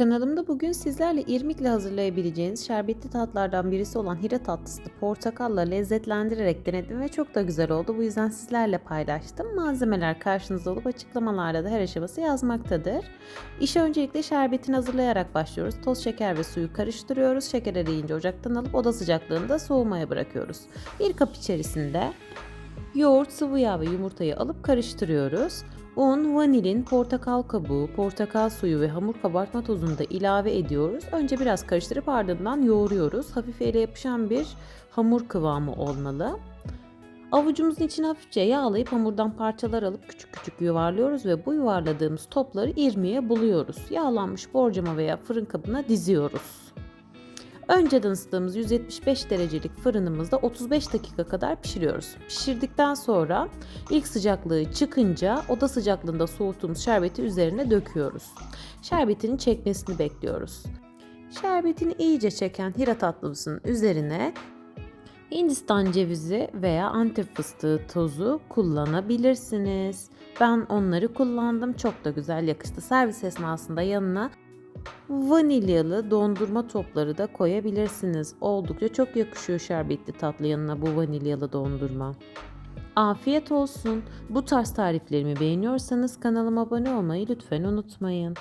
Kanalımda bugün sizlerle irmikle hazırlayabileceğiniz şerbetli tatlardan birisi olan hira tatlısını portakalla lezzetlendirerek denedim ve çok da güzel oldu. Bu yüzden sizlerle paylaştım. Malzemeler karşınızda olup açıklamalarda da her aşaması yazmaktadır. İşe öncelikle şerbetini hazırlayarak başlıyoruz. Toz şeker ve suyu karıştırıyoruz. Şeker eriyince ocaktan alıp oda sıcaklığında soğumaya bırakıyoruz. Bir kap içerisinde yoğurt, sıvı yağ ve yumurtayı alıp karıştırıyoruz. Un, vanilin, portakal kabuğu, portakal suyu ve hamur kabartma tozunu da ilave ediyoruz. Önce biraz karıştırıp ardından yoğuruyoruz. Hafif ele yapışan bir hamur kıvamı olmalı. Avucumuzun içine hafifçe yağlayıp hamurdan parçalar alıp küçük küçük yuvarlıyoruz ve bu yuvarladığımız topları irmiğe buluyoruz. Yağlanmış borcama veya fırın kabına diziyoruz. Önceden ısıttığımız 175 derecelik fırınımızda 35 dakika kadar pişiriyoruz. Pişirdikten sonra ilk sıcaklığı çıkınca oda sıcaklığında soğuttuğumuz şerbeti üzerine döküyoruz. Şerbetinin çekmesini bekliyoruz. Şerbetini iyice çeken hira tatlımızın üzerine Hindistan cevizi veya antep fıstığı tozu kullanabilirsiniz. Ben onları kullandım. Çok da güzel yakıştı. Servis esnasında yanına vanilyalı dondurma topları da koyabilirsiniz. Oldukça çok yakışıyor şerbetli tatlı yanına bu vanilyalı dondurma. Afiyet olsun. Bu tarz tariflerimi beğeniyorsanız kanalıma abone olmayı lütfen unutmayın.